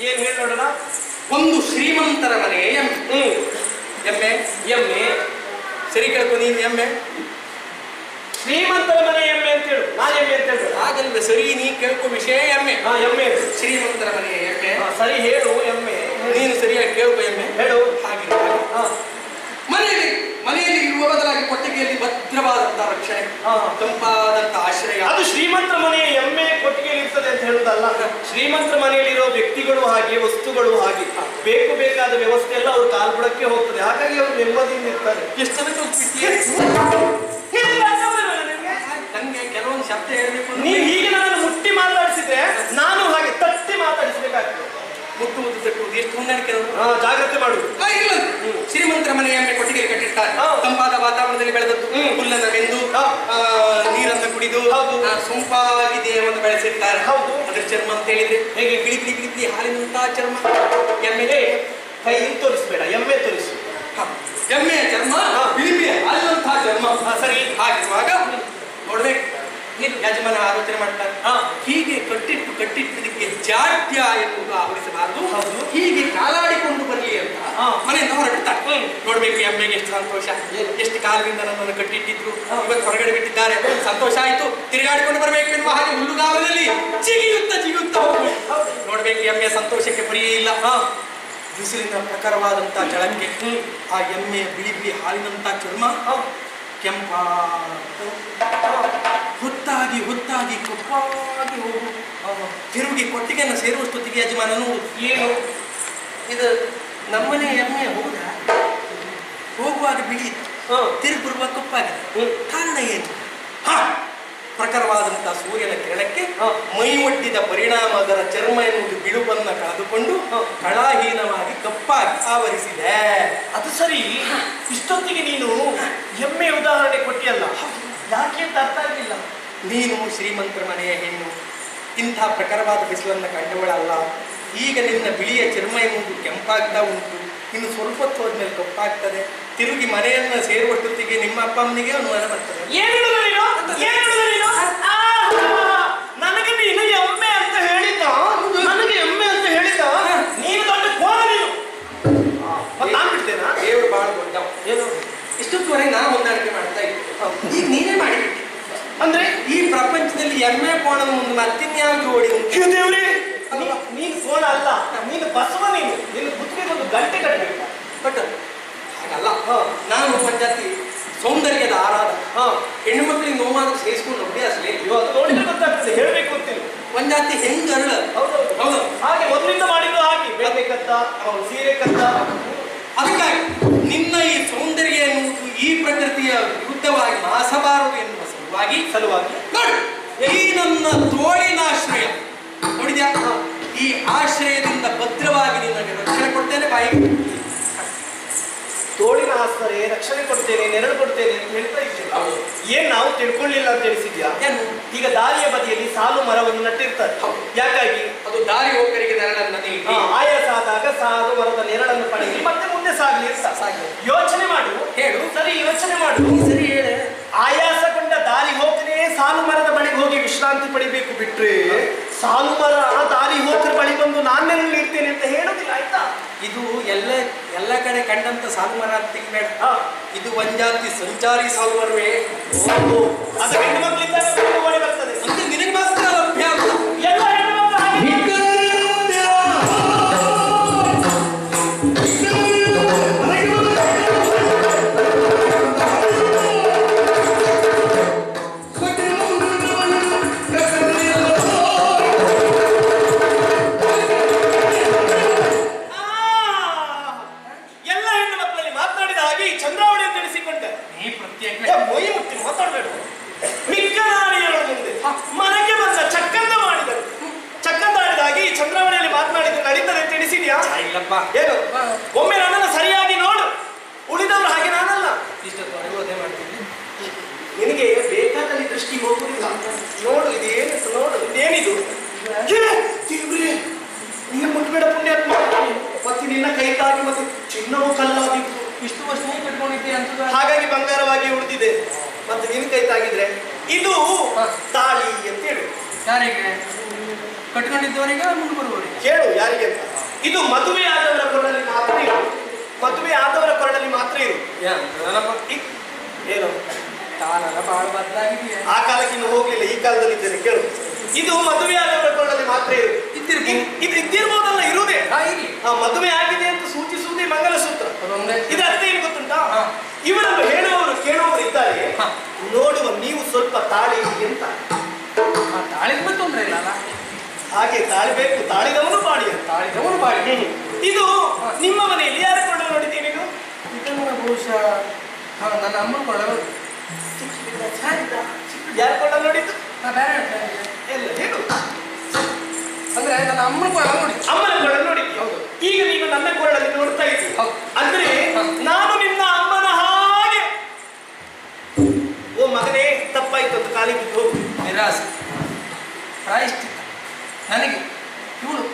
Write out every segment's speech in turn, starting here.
ಏನ್ ಹೇಳಿ ನೋಡೋಣ? ಒಂದು ಶ್ರೀಮಂತರ ಮನೆ ಎಮ್ಮೆ. ಹ್ಮ್. ಎಮ್ಮೆ ಎಮ್ಮೆ. ಸರಿ ಕೇಳ್ಕೊ ನೀನು ಎಮ್ಮೆ. ಶ್ರೀಮಂತರ ಮನೆ ಎಮ್ಮೆ ಅಂತ ಹೇಳು. ನಾನು ಎಮ್ಮೆ ಅಂತ ಹೇಳು ಹಾಗಂದ್ರೆ ಸರಿ ನೀ ಕೇಳ್ಕೊ ವಿಷಯ ಎಮ್ಮೆ. ಹಾ ಎಮ್ಮೆ. ಶ್ರೀಮಂತರ ಮನೆ ಎಮ್ಮೆ. ಹಾ, ಸರಿ ಹೇಳು ಎಮ್ಮೆ. ನೀನು ಸರಿಯಾಗಿ ಕೇಳ್ಕೊ ಎಮ್ಮೆ. ಹೇಳು. ಹಾಗೆ. ಮನೆಯಲ್ಲಿ ಮನೆಯಲ್ಲಿ ಇರುವ ಬದಲಾಗಿ ಕೊಟ್ಟಿಗೆಯಲ್ಲಿ ಭದ್ರವಾದಂತಹ ರಕ್ಷಣೆ. ಹಾ. ತಂಪಾದಂತ ಆಶ್ರಯ. ಅದು ಶ್ರೀಮಂತರ ಮನೆಯ ಎಮ್ಮೆ ಅಂತ ಹೇಳುದಲ್ಲ ಶ್ರೀಮಂತರ ಮನೆಯಲ್ಲಿರೋ ವ್ಯಕ್ತಿಗಳು ಹಾಗೆ ವಸ್ತುಗಳು ಹಾಗೆ ಬೇಕು ಬೇಕಾದ ವ್ಯವಸ್ಥೆ ಎಲ್ಲ ಅವ್ರು ಕಾಲ್ಬುಡಕ್ಕೆ ಹೋಗ್ತದೆ. ಹಾಗಾಗಿ ಅವರು ನೆಮ್ಮದಿಯಿಂದ ಇರ್ತಾರೆ. ಎಷ್ಟು ಜನಕ್ಕೆ ಹೋಗ್ಬಿಟ್ಟಿಯೇ? ನಂಗೆ ಕೆಲವೊಂದು ಶಬ್ದ ಹೇಳಬೇಕು ನೀವು ಹೀಗೆ ನನ್ನನ್ನು ಮುಟ್ಟಿ ಮಾತಾಡಿಸಿದ್ರೆ ನಾನು ಹಾಗೆ ತಟ್ಟಿ ಮಾತಾಡಿಸಬೇಕಾಗ್ತದೆ. ಮುಟ್ಟು ಮುದ್ದು ತಟ್ಟುವುದು ಎಷ್ಟು ಹೊಂದಾಣಿಕೆ ಜಾಗ್ರತೆ ಮಾಡುದು ಇಲ್ಲ. ಶ್ರೀಮಂತರ ಮನೆಯ ಕೊಟ್ಟಿಗೆ ಕಟ್ಟಿರ್ತಾರೆ. ತಂಪಾದ ವಾತಾವರಣದಲ್ಲಿ ಬೆಳೆದದ್ದು. ಹುಲ್ಲನ್ನ ಬೆಂದು ಕುಡಿದು ಹೌದು. ಸೊಂಪಾಗಿದೆ ಒಂದು ದೇಹವನ್ನು ಬೆಳೆಸಿರ್ತಾರೆ ಹೌದು. ಅದ್ರ ಚರ್ಮ ಅಂತ ಹೇಳಿದ್ರೆ ಹೇಗೆ ಬಿಳಿ ಬಿಳಿ ಬಿಳಿ ಬಿಳಿ ಹಾಲಿನಂತ ಚರ್ಮ ಎಮ್ಮೆಗೆ ಕೈ ತೋರಿಸ್ಬೇಡ ಎಮ್ಮೆ ತೋರಿಸು ಎಮ್ಮೆ ಚರ್ಮ. ಬಿಳಿ ಬಿಳಿ ಹಾಲಿನಂತಹ ಚರ್ಮ ಸರಿ. ಹಾಕಿರುವಾಗ ನೋಡ್ಬೇಕು ಯಜಮಾನ ಆಲೋಚನೆ ಮಾಡ್ತಾರೆ. ಹೀಗೆ ಕಟ್ಟಿಟ್ಟು ಕಟ್ಟಿಟ್ಟು ಜಾತ್ಯ ಎಂಬುದು ಆವರಿಸಬಾರದು ಹೌದು. ಹೀಗೆ ಕಾಲಾಡಿಕೊಂಡು ಬರಲಿ ಅಂತ ಹಾ. ಮನೆಯಿಂದ ಹೊರಡ್ತಾರೆ ನೋಡ್ಬೇಕು ಎಮ್ಮೆಗೆ ಎಷ್ಟು ಸಂತೋಷ. ಎಷ್ಟು ಕಾಲದಿಂದ ನನ್ನನ್ನು ಕಟ್ಟಿಟ್ಟಿದ್ರು. ಇವತ್ತು ಹೊರಗಡೆ ಬಿಟ್ಟಿದ್ದಾರೆ. ಸಂತೋಷ ಆಯ್ತು. ತಿರುಗಾಡಿಕೊಂಡು ಬರಬೇಕು ಎನ್ನುವ ಹಾಗೆ ಹುಲ್ಲುಗಾವಲಲ್ಲಿ ಜಿಗಿಯುತ್ತ ಜಿಗಿಯುತ್ತ ನೋಡ್ಬೇಕು ಎಮ್ಮೆ ಸಂತೋಷಕ್ಕೆ ಪರಿಯೇ ಇಲ್ಲ. ಬಿಸಿಲಿನ ಪ್ರಖರವಾದಂತ ಜಳಕ್ಕೆ ಆ ಎಮ್ಮೆಯ ಬಿಳಿ ಬಿಳಿ ಹಾಲಿನಂತ ಚರ್ಮ ಕೆಂಪ ಹುತ್ತಾಗಿ ಹುತ್ತಾಗಿ ಕಪ್ಪಾಗಿ ತಿರುಗಿ ಕೊಟ್ಟಿಗೆಯನ್ನು ಸೇರುವಷ್ಟೊತ್ತಿಗೆ ಯಜಮಾನನು, ಏನು? ಇದು ನಮ್ಮನೆ ಎಮ್ಮೆ ಹೌದಾ ಹೋಗುವಾಗ ಬಿಳಿ. ತಿರುಗಿ ಬರುವಾಗ ಕಪ್ಪಾಗಿದೆ ಕಾರಣ ಏನು ಪ್ರಖರವಾದಂತಹ ಸೂರ್ಯನ ಕಿರಣಕ್ಕೆ. ಮೈ ಒಡ್ಡಿದ ಪರಿಣಾಮ ಅದರ ಚರ್ಮ ಎನ್ನುವುದು ಬಿಳುಪನ್ನ ಕಳೆದುಕೊಂಡು. ಕಳಾಹೀನವಾಗಿ ಕಪ್ಪಾಗಿ ಆವರಿಸಿದೆ. ಅದು ಸರಿ. ಇಷ್ಟೊತ್ತಿಗೆ ನೀನು ಹೆಮ್ಮೆ ಉದಾಹರಣೆ ಕೊಟ್ಟಿಯಲ್ಲ. ಯಾಕೆ ಅಂತ ಅರ್ಥ ಆಗಲಿಲ್ಲ. ನೀನು ಶ್ರೀಮಂತರ ಮನೆಯ ಹೆಣ್ಣು. ಇಂಥ ಪ್ರಖರವಾದ ಬಿಸಿಲನ್ನು ಕಂಡವಳಲ್ಲ ಈಗ ನಿನ್ನ ಬಿಳಿಯ ಚರ್ಮ ಎನ್ನುವುದು ಕೆಂಪಾಗ್ತಾ ಉಂಟು. ಇನ್ನು ಸ್ವಲ್ಪ ಹೊತ್ತು ಹೋದ್ಮೇಲೆ ಕಪ್ಪಾಗ್ತದೆ. ತಿರುಗಿ ಮನೆಯನ್ನ ಸೇರುವಷ್ಟೊತ್ತಿಗೆ ನಿಮ್ಮ ಅಪ್ಪ ಅಮ್ಮನಿಗೆ ಅನುಮಾನ ಬರ್ತದೆ. ಏನ್ ಹೇಳಿದ ನೀನು ಏನ್ ಹೇಳಿದ ನೀನು ಆಹಾ! ನನಗೆ ನೀನು ಎಮ್ಮೆ ಅಂತ ಹೇಳಿದ್ದ? ನನಗೆ ಎಮ್ಮೆ ಅಂತ ಹೇಳಿದ್ದ? ನೀನು ದೊಡ್ಡ ಕೋಲ ನೀನು. ಆ, ಮತ್ತೆ ನಾನ್ ಬಿಡ್ತೇನಾ? ದೇವರು ಬಹಳ ದೊಡ್ಡವ ಏನು? ಇಷ್ಟೊತ್ತುವರೆಗೆ ನಾನು ಹೊಂದಾಣಿಕೆ ಮಾಡ್ತಾ ಇದ್ದೆ. ಈಗ ನೀನೇ ಮಾಡಿಬಿಟ್ಟಿ. ಅಂದ್ರೆ? ಈ ಪ್ರಪಂಚದಲ್ಲಿ ಎಮ್ಮೆ ಕೋಣನ ಮುಂದೆ ಮತ್ತಿನ್ಯಾವ ಜೋಡಿ ಉಂಟು ಅಯ್ಯೋ ದೇವ್ರೇ! ನೀ- ನೀನು ಕೋಣ ಅಲ್ಲ. ನೀನು ಬಸವ ನೀನು. ನಿನ್ನ ಬುದ್ಧಿಗೆ ಒಂದು ಗಂಟೆ ಕಟ್ಟಬೇಕು ಬಟ್. ನಾನು ಜಾತಿ ಸೌಂದರ್ಯದ ಆರಾಧ. ಹಾ ಹೆಣ್ಣು ಮಕ್ಕಳಿಗೆ ನೋವಾದ್ರೂ ಸೇರಿಸ್ಕೊಂಡು ಅಭ್ಯಾಸ ಇವಾಗ ನೋಡಿದ್ರೆ ಗೊತ್ತಾಗ್ತದೆ ಹೇಳ್ಬೇಕು ಅಂತೀನಿ ಪಂಚಾಯತಿ ಹೆಂಗ್ ಅರಳ. ಹೌದು ಹಾಗೆ ಮೊದಲಿಂದ ಮಾಡಿದ್ದು ಹಾಗೆ. ಬೇಕಂತ ಸೀರೆ ಅದಕ್ಕಾಗಿ ನಿನ್ನ ಈ ಸೌಂದರ್ಯ ಎನ್ನುವುದು ಈ ಪ್ರಕೃತಿಯ ವಿರುದ್ಧವಾಗಿ ಮಾಸಬಾರದು ಎನ್ನುವ ಸಲುವಾಗಿ ಸಲುವಾಗಿ. ನೋಡು. ಈ ನನ್ನ ತೋಳಿನ ಆಶ್ರಯ. ನೋಡಿದ್ಯಾ? ಈ ಆಶ್ರಯದಿಂದ ಭದ್ರವಾಗಿ ನಿನ್ನ ರಕ್ಷಣೆ ಕೊಡ್ತೇನೆ ಬಾಯಿ. ತೋಳಿನ ಆಸ್ತರೆ ರಕ್ಷಣೆ ಕೊಡ್ತೇನೆ ನೆರಳು ಕೊಡ್ತೇನೆ ಅಂತ ಹೇಳ್ತಾ ಇದ್ದೀವಿ ಏನ್ ನಾವು ತಿಳ್ಕೊಳ್ಳಿಲ್ಲ ಅಂತ ತಿಳಿಸಿದ್ಯಾ? ಈಗ ದಾರಿಯ ಬದಿಯಲ್ಲಿ ಸಾಲು ಮರವನ್ನು ನಟ್ಟಿರ್ತಾರೆ. ಯಾಕಾಗಿ? ಅದು ದಾರಿ ಹೋಗರಿಗೆ ನೆರಳನ್ನು ಆಯಾಸ ಆದಾಗ ಸಾಲು ಮರದ ನೆರಳನ್ನು ಪಡೆಯಲಿ ಮತ್ತೆ ಮುಂದೆ ಸಾಗ್ಲಿ. ಯೋಚನೆ ಮಾಡು. ಹೇಳು. ಸರಿ ಯೋಚನೆ ಮಾಡು. ಸರಿ ಹೇಳೆ. ಆಯಾಸಗೊಂಡ ದಾರಿ ಹೋಗ್ತೇನೆ ಸಾಲು ಮರದ ಬಳಿಗೆ ಹೋಗಿ ವಿಶ್ರಾಂತಿ ಪಡಿಬೇಕು ಬಿಟ್ರೆ ಸಾಲು ಮರ ಆ ದಾರಿ ಹೋಗ್ರ ಬಳಿ ಬಂದು ನಾನೆಲ್ಲ ಇರ್ತೇನೆ ಅಂತ ಹೇಳೋದಿಲ್ಲ ಆಯ್ತಾ ಇದು ಎಲ್ಲ ಎಲ್ಲ ಕಡೆ ಕಂಡಂತ ಸಾಲು ಮರ ಅಂತ ಬೇಡ ಇದು ಒಂಜಾತಿ ಸಂಚಾರಿ ಸಾಲುವರ್ವೇ ಮರವೇ ಓಹೋ, ಅದು ಹೆಣ್ಣು ಮಕ್ಕಳಿದ್ದಾಗ ಕಟ್ಕೊಂಡಿದ್ದವರಿಗೆ ಮುಂದೆ ಬರುವವರಿಗೆ ಕೇಳು ಯಾರಿಗೆ ಅಂತ. ಇದು ಮದುವೆ ಆದವರ ಕೊರಳಲ್ಲಿ ಮಾತ್ರ ಇರು. ಮದುವೆ ಆದವರ ಕೊರಳಲ್ಲಿ ಮಾತ್ರ ಇರು. ಏನು? ಬಹಳ ಆ ಕಾಲಕ್ಕೆ ಇನ್ನು ಹೋಗ್ಲಿಲ್ಲ ಈ ಕಾಲದಲ್ಲಿ ಇದ್ದೇನೆ ಕೇಳು. ಇದು ಮದುವೆ ಆದವರ ಕೊರಳಲ್ಲಿ ಮಾತ್ರ ಇರು. ಇದು ಇದ್ದಿರ್ಬೋದಲ್ಲ ಇರುವುದೇ. ಆ ಮದುವೆ ಆಗಿದೆ ಅಂತ ಸೂಚಿಸುವುದೇ ಮಂಗಲ ಸೂತ್ರ ಇದರ ಅರ್ಥ ಏನು ಗೊತ್ತುಂಟಾ. ಇವರನ್ನು ಹೇಳುವವರು ಕೇಳುವವರು ಇದ್ದಾರೆ. ನೋಡುವ ನೀವು ಸ್ವಲ್ಪ ತಾಳಿ ಅಂತ. ತಾಳಿ ಬಿಟ್ಟು ಅಂದ್ರೆ ಇಲ್ಲ ಅಲ್ಲ? ಹಾಗೆ ತಾಳಿಬೇಕು ತಾಳಿದವನು ಬಾಡಿ ತಾಳಿದವನು ಬಾಡಿ ಇದು ನಿಮ್ಮ ಮನೆಯಲ್ಲಿ ಯಾರು ಕೊಡ ನೋಡಿದ್ದೀನಿ ನೀನು ಇದನ್ನು ಬಹುಶಃ ನನ್ನ ಅಮ್ಮ ಕೊಡಲು ಯಾರು ಕೊಡ ನೋಡಿದ್ದು? ಬೇರೆ. ಎಲ್ಲ ಹೇಳು. ಅಂದ್ರೆ ನನ್ನ ಅಮ್ಮನ ಕೊಡ ನೋಡಿ. ಅಮ್ಮನ ಕೊಂಡ ನೋಡಿದ್ದಿ ಹೌದು. ಈಗ ನೀನು ನನ್ನ ಕೊಳ್ಳಲ್ಲಿ ನೋಡ್ತಾ ಇದ್ದೀವಿ ಹೌದು. ಅಂದ್ರೆ ಹಾ. ನಾನು ನಿನ್ನ ಅಮ್ಮನ ಹಾಗೆ ಓ ಮಗನೇ ತಪ್ಪಾಯ್ತು ಅಂತ ಕಾಲಿಗೆ ಬಿದ್ದು ಹೋಗು ನಿರಾಸೆ ಪ್ರಾಯಶ್ಚಿತ್ತ ನನಗೆ ಇವಳು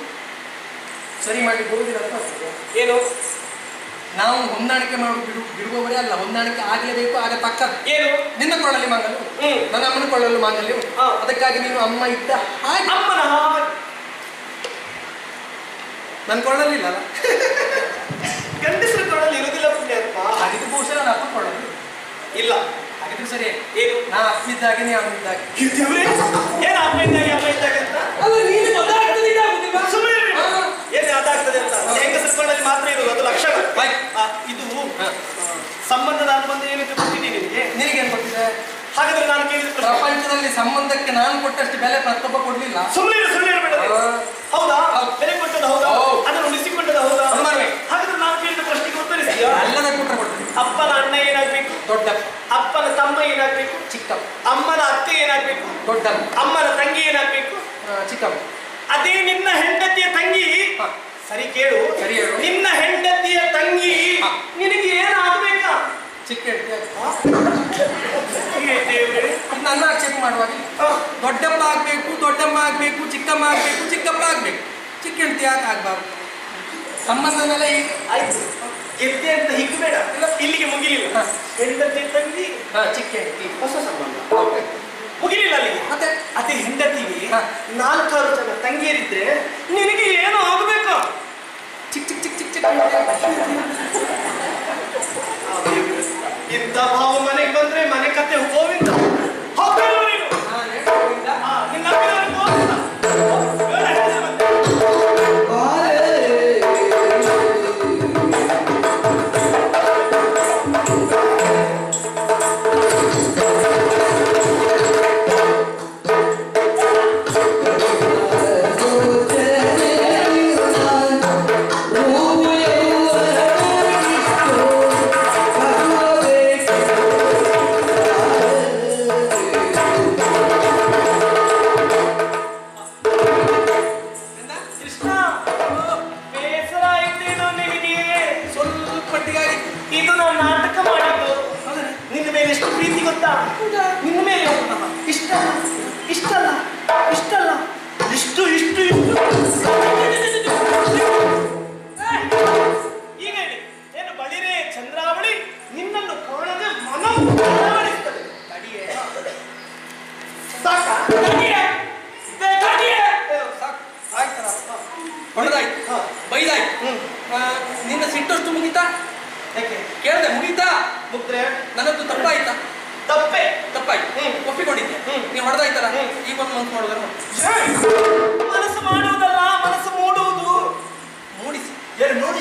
ಸರಿ ಮಾಡಿ ಬರುವುದಿಲ್ಲ ಅಂತ ಏನು? ನಾವು ಹೊಂದಾಣಿಕೆ ಮಾಡು ಬಿಡು ಬಿಡುವವರೇ ಅಲ್ಲ ಹೊಂದಾಣಿಕೆ ಆಗಲೇಬೇಕು ಆಗ ತಕ್ಕ ಏನು? ನಿನ್ನ ಕೊಳ್ಳಲಿ ಮಾಂಗಲ್ಯ. ನನ್ನ ಅಮ್ಮನ ಕೊಳ್ಳಲು ಮಾಂಗಲ್ಯ. ಅದಕ್ಕಾಗಿ ನೀನು ಅಮ್ಮ ಇದ್ದ ಹಾಗೆ. ಅಮ್ಮನ ನನ್ನ ಕೊಳ್ಳಲಿಲ್ಲ ಗಂಡಸರ ಕೊಳ್ಳಲ್ಲಿ ಇರುವುದಿಲ್ಲ ಪುಣ್ಯಾತ್ಮ ಹಾಗಿದ್ದು ಬಹುಶಃ ನನ್ನ ಅಪ್ಪ ಕೊಳ್ಳಲು ಇಲ್ಲ. ಹಾಗಿದ್ರೆ ಸರಿ. ಏನು ನಾ ಅಪ್ಪಿದ್ದಾಗೆ ನೀ ಅಮ್ಮ ಇದ್ದಾಗೆ ದೇವ್ರೇ ಏನು ಅಮ್ಮ ಇದ್ದಾಗ ಅಮ್ಮ ಇದ್ದಾಗ ಅಂತ ಅಲ್ಲ ನೀನು ಗೊತ್ತಾಗ್ತದೆ ಇದಾಗುದಿಲ್ವಾ? ಸುಮ್ಮನೆ ಇರು. ಹಾ. ಏನು ಅದಾಗ್ತದೆ ಅಂತ ಹೆಂಗಸರ ಕೊಳ್ಳಲ್ಲಿ ಮಾತ್ರ ಇರುವುದು ಅದು ಲಕ್ಷಣ ಆಯ್ತು. ಆ, ಇದು ಹಾ. ಸಂಬಂಧದ ಅನುಬಂಧ ಏನಂತ ಗೊತ್ತಿದೆ ನಿನಗೆ ನಿನಗೇನು ಗೊತ್ತಿದೆ ಹಾಗಾದ್ರೆ ನಾನು ಕೇಳಿದ ಪ್ರಶ್ನೆ ಪ್ರಪಂಚದಲ್ಲಿ ಸಂಬಂಧಕ್ಕೆ ನಾನು ಕೊಟ್ಟಷ್ಟು ಬೆಲೆ ಪ್ರತಿಯೊಬ್ಬ ಕೊಡ್ಲಿಲ್ಲ. ಸುಮ್ಮನೆ ಸುಮ್ಮನೆ ಇರಬೇಡ ಹೌದಾ? ಬೆಲೆ ಕೊಟ್ಟದ್ದು ಹೌದಾ. ಅದನ್ನು ಉಳಿಸಿಕೊಂಡದ್ದು ಹೌದಾ. ಹಾಗಾದ್ರೆ ನಾನು ಕೇಳಿದ ಪ್ರಶ್ನೆಗೆ ಉತ್ತರಿಸಿದ್ಯಾ ಎಲ್ಲದ ಕೊಟ್ಟರೆ ಕೊಡ್ತೀನಿ. ಅಪ್ಪನ ಅಣ್ಣ ಏನಾಗ್ಬೇಕು? ದೊಡ್ಡಪ್ಪ ಅಪ್ಪನ ತಮ್ಮ ಏನಾಗ್ಬೇಕು? ಚಿಕ್ಕಪ್ಪ ಅಮ್ಮನ ಅತ್ತೆ ಏನಾಗ್ಬೇಕು? ದೊಡ್ಡ ಅಮ್ಮನ ತಂಗಿ ಏನಾಗ್ಬೇಕು? ಚಿಕ್ಕಪ್ಪ ಅದೇ ನಿನ್ನ ಹೆಂಡತಿಯ ತಂಗಿ? ಸರಿ ಕೇಳು. ಸರಿ. ನಿನ್ನ ಹೆಂಡತಿಯ ತಂಗಿ. ನಿನಗೆ ಏನಾಗ್ಬೇಕಾ? ಚಿಕ್ಕ ನನ್ನ ಚೆಕ್ ಮಾಡುವಾಗ. ಹಾ. ದೊಡ್ಡಪ್ಪ ಆಗ್ಬೇಕು ದೊಡ್ಡಮ್ಮ ಆಗ್ಬೇಕು ಚಿಕ್ಕಮ್ಮ ಆಗ್ಬೇಕು ಚಿಕ್ಕಪ್ಪ ಆಗ್ಬೇಕು. ಚಿಕ್ಕ ಹೆಂಡತಿ ಯಾಕೆ ಆಗ್ಬಾರ್ದು? ಸಂಬಂಧನೆಲ್ಲ ಈಗ ಆಯ್ತು. ಗೆದ್ದೆ ಅಂತ ಹಿಗ್ಬೇಡ ಇಲ್ಲಿಗೆ ಮುಗಿಲಿಲ್ಲ. ಹಾ. ಹೆಂಡತಿ ತಂಗಿ ಹಾ, ಚಿಕ್ಕ ಹೆಂಡತಿ. ಹೊಸ ಸಂಬಂಧ. ಮುಗಿಲಿಲ್ಲ ಅಲ್ಲಿಗೆ ಮತ್ತೆ? ಅದೇ ಹೆಂಡತಿಗೆ ಹಾ. ನಾಲ್ಕಾರು ಜನ ತಂಗಿಯರಿದ್ರೆ ನಿನಗೆ ಏನು ಆಗ್ಬೇಕಾ? ಚಿಕ್ಕ ಚಿಕ್ಕ ಹೆಂಡತಿ. ಆ ದೇವ್ರೇ, ಇಂಥ ಭಾವ ಮನೆಗೆ ಬಂದ್ರೆ ಮನೆ ಕತೆ ಗೋವಿಂದ ಚಂದ್ರಾವಳಿ ನಿನ್ನನ್ನು ಕಾಣದೆ ಮನ. ತಡಿಯೇ. ಸಾಕ ತಡಿಯೇ. ತಡಿಯೇ. ಏನು, ಸಾಕು. ಆಯ್ತಲ್ಲ ಹೊಡೆದಾಯ್ತು ಹಾ. ಬೈದಾಯ್ತು. ನಿನ್ನ ಸಿಟ್ಟಷ್ಟು ಮುಗಿತಾ ಯಾಕೆ ಕೇಳ್ದೆ ಮುಗಿತಾ ಮುಗ್ದ್ರೆ ನನ್ನದು ತಪ್ಪಾಯ್ತಾ ತಪ್ಪೆ ತಪ್ಪಾಯ್ತು ಹ್ಮ್. ಒಪ್ಪಿಕೊಂಡಿದ್ದೆ ಹ್ಮ್. ನೀವು ಹೊಡೆದಾಯ್ತಲ್ಲ ಹ್ಮ್. ಈಗ ಒಂದು ಮಂತ್ ಮಾಡೋದ್ರ ಮನಸ್ಸು ಮಾಡುವುದಲ್ಲ ಮನಸ್ಸು ಮೂಡುವುದು ಮೂಡಿಸಿ ಏನು ಮೂಡಿಸು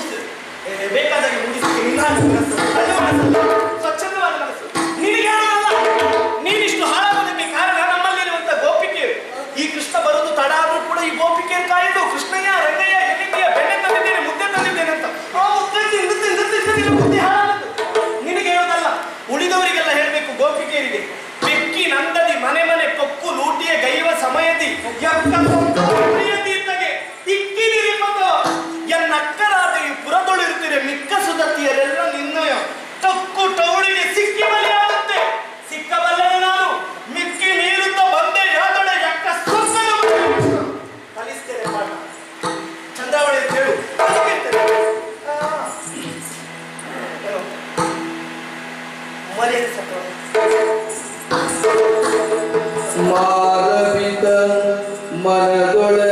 ಸಮಯದಿ ಯಕ್ಕ ಸೊಂಕ ಪ್ರಿಯತಿ ಇತ್ತಗೆ ಇಕ್ಕಿದಿರಿ ಮಗು ಎನ್ನಕ್ಕರಾದ ಈ ಪುರದೊಳಿರುತ್ತೀರಿ ಮಿಕ್ಕ ಸುದತಿಯರೆಲ್ಲ ನಿನ್ನಯ. ತಕ್ಕು ಟೌಳಿಗೆ ಸಿಕ್ಕಿ ಬಲಿಯಾಗುತ್ತೆ ಸಿಕ್ಕಬಲ್ಲೆ ನಾನು. ಮಿಕ್ಕಿ ನೀರುತ್ತ ಬಂದೆ ಯಾದೊಡೆ ಯಕ್ಕ ಸೊಕ್ಕನ ಕಲಿಸ್ತೇನೆ ಪಾಠ. ಚಂದ್ರಾವಳಿ ಕೇಳು? ಮರ್ಯಾದೆ ಸತ್ತೋದು. ಮಾರವಿದ ಮನದೊಳಗೆ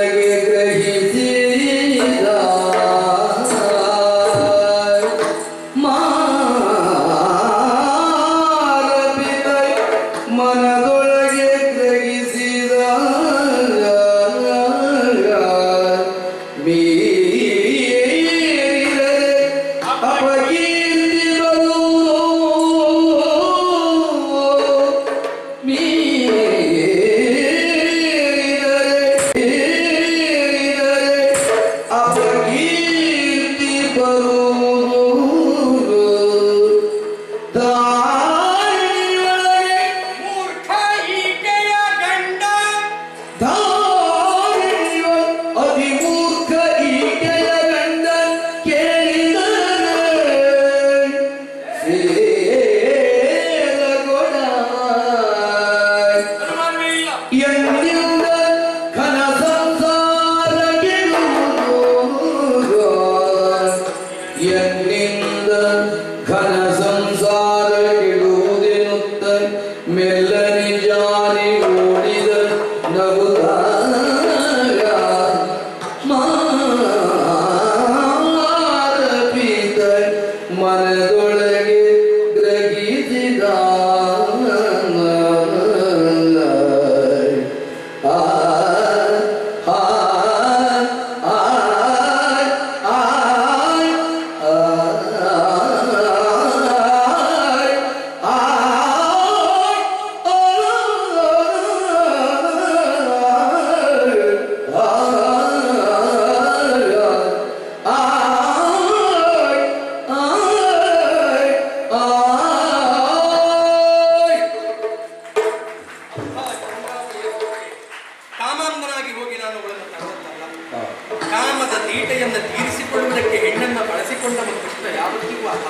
ತೀಟೆಯನ್ನು ತೀರಿಸಿಕೊಳ್ಳುವುದಕ್ಕೆ ಹೆಣ್ಣನ್ನು ಬಳಸಿಕೊಂಡವ ಕೃಷ್ಣ ಯಾವತ್ತಿಗೂ ಅಲ್ಲ.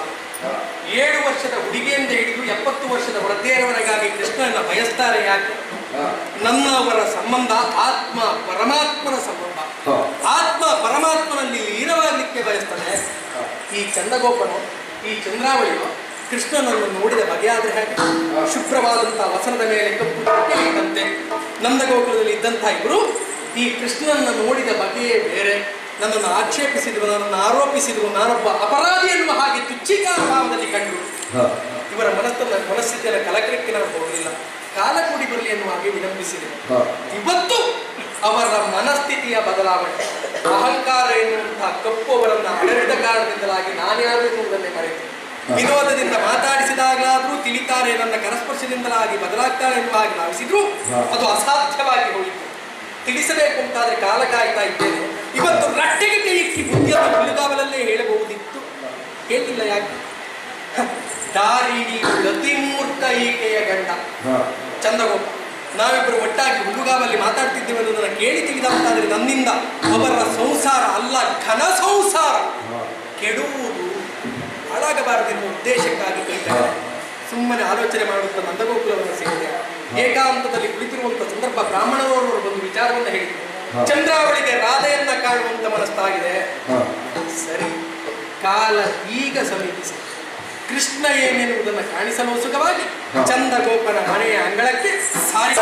ಏಳು ವರ್ಷದ ಹುಡುಗಿಯಿಂದ ಹಿಡಿದು ಎಪ್ಪತ್ತು ವರ್ಷದ ವೃದ್ಧೆಯರವರೆಗಾಗಿ ಕೃಷ್ಣನ ಬಯಸ್ತಾರೆ ಯಾಕೆ? ನನ್ನ ಅವರ ಸಂಬಂಧ ಆತ್ಮ ಪರಮಾತ್ಮನ ಸಂಬಂಧ. ಆತ್ಮ ಪರಮಾತ್ಮನಲ್ಲಿ ಲೀನವಾಗಲಿಕ್ಕೆ ಬಯಸ್ತಾರೆ ಈ ಚಂದಗೋಪನು ಈ ಚಂದ್ರಾವಳಿಯು ಕೃಷ್ಣನನ್ನು ನೋಡಿದ ಬಗೆಯಾದ್ರೆ ಹೇಗೆ? ಶುಭ್ರವಾದಂತಹ ವಸನದ ಮೇಲೆ ಕಪ್ಪು ಇದ್ದಂತೆ ನಂದಗೋಕುಲದಲ್ಲಿ ಇದ್ದಂತಹ ಇವರು ಈ ಕೃಷ್ಣನನ್ನು ನೋಡಿದ ಬಗೆಯೇ ಬೇರೆ. ನನ್ನನ್ನು ಆಕ್ಷೇಪಿಸಿದ್ರು ನನ್ನನ್ನು ಆರೋಪಿಸಿದ್ರು ನಾನೊಬ್ಬ ಅಪರಾಧಿ ಎನ್ನುವ ಹಾಗೆ ತುಚ್ಛಿಕಾರ ಭಾವದಲ್ಲಿ ಕಂಡು. ಇವರ ಮನಸ್ಸನ್ನ ಮನಸ್ಥಿತಿಯನ್ನು ಕಲಕಲಿಕ್ಕೆ ನಾನು ಹೋಗಲಿಲ್ಲ ಕಾಲ ಕೂಡಿ ಬರಲಿ ಎನ್ನುವ ಹಾಗೆ ವಿನಂಬಿಸಿದೆ ಇವತ್ತು ಅವರ ಮನಸ್ಥಿತಿಯ ಬದಲಾವಣೆ. ಅಹಂಕಾರ ಎನ್ನುವಂತಹ ಕಪ್ಪು ಅವರನ್ನ ಅಡರಿದ ಕಾರಣದಿಂದಲಾಗಿ ನಾನ್ಯಾರು ಎನ್ನುವುದನ್ನೇ ಮರೆತು. ವಿನೋದದಿಂದ ಮಾತಾಡಿಸಿದಾಗಲಾದ್ರೂ ತಿಳಿತಾರೆ ನನ್ನ ಕರಸ್ಪರ್ಶದಿಂದಲಾಗಿ ಬದಲಾಗ್ತಾರೆ ಎನ್ನುವ ಹಾಗೆ ಭಾವಿಸಿದ್ರು ಅದು ಅಸಾಧ್ಯವಾಗಿ ಹೋಯಿತು ತಿಳಿಸಬೇಕು ಅಂತಾದ್ರೆ ಕಾಲ ಕಾಯ್ತಾ ಇದ್ದೇನೆ. ಇವತ್ತು ರಟ್ಟೆಗೆ ತಿಳಿಸಿ ಬುದ್ಧಿಯನ್ನು ಹುಲ್ಲುಗಾವಲಲ್ಲೇ ಹೇಳಬಹುದಿತ್ತು. ಹೇಳಿಲ್ಲ ಯಾಕೆ? ದಾರಿಣಿ ಗತಿಮೂರ್ತ ಈಕೆಯ ಗಂಡ. ಚಂದ್ರಗೋಪ ನಾವಿಬ್ಬರು ಒಟ್ಟಾಗಿ ಹುಡುಗಾವಲ್ಲಿ ಮಾತಾಡ್ತಿದ್ದೇವೆ ಅನ್ನೋದನ್ನ ಕೇಳಿ ತಿಳಿದಂತಾದ್ರೆ ನನ್ನಿಂದ ಅವರ ಸಂಸಾರ ಅಲ್ಲ ಘನ ಸಂಸಾರ. ಕೆಡುವುದು ಹಾಳಾಗಬಾರದೆನ್ನುವ ಉದ್ದೇಶಕ್ಕಾಗಿ ಕೇಳ್ತಾರೆ ಸುಮ್ಮನೆ ಆಲೋಚನೆ ಮಾಡುತ್ತಾ ನಂದಗೋಕುಲವನ್ನು ಸೇರಿದೆ. ಏಕಾಂತದಲ್ಲಿ ಕುಳಿತಿರುವಂತ ಸಂದರ್ಭ ಬ್ರಾಹ್ಮಣರವರು ಒಂದು ವಿಚಾರವನ್ನು ಹೇಳಿದರು. ಚಂದ್ರಾವಳಿಗೆ ರಾಧೆಯನ್ನ ಕಾಣುವಂತ ಮನಸ್ಸಾಗಿದೆ ಸರಿ. ಕಾಲ ಈಗ ಸಮೀಪಿಸಿ ಕೃಷ್ಣ ಏನೆನ್ನುವುದನ್ನು ಕಾಣಿಸಲು ಸುಖವಾಗಿ ಚಂದಗೋಪನ ಮನೆಯ ಅಂಗಳಕ್ಕೆ ಸಾರಿ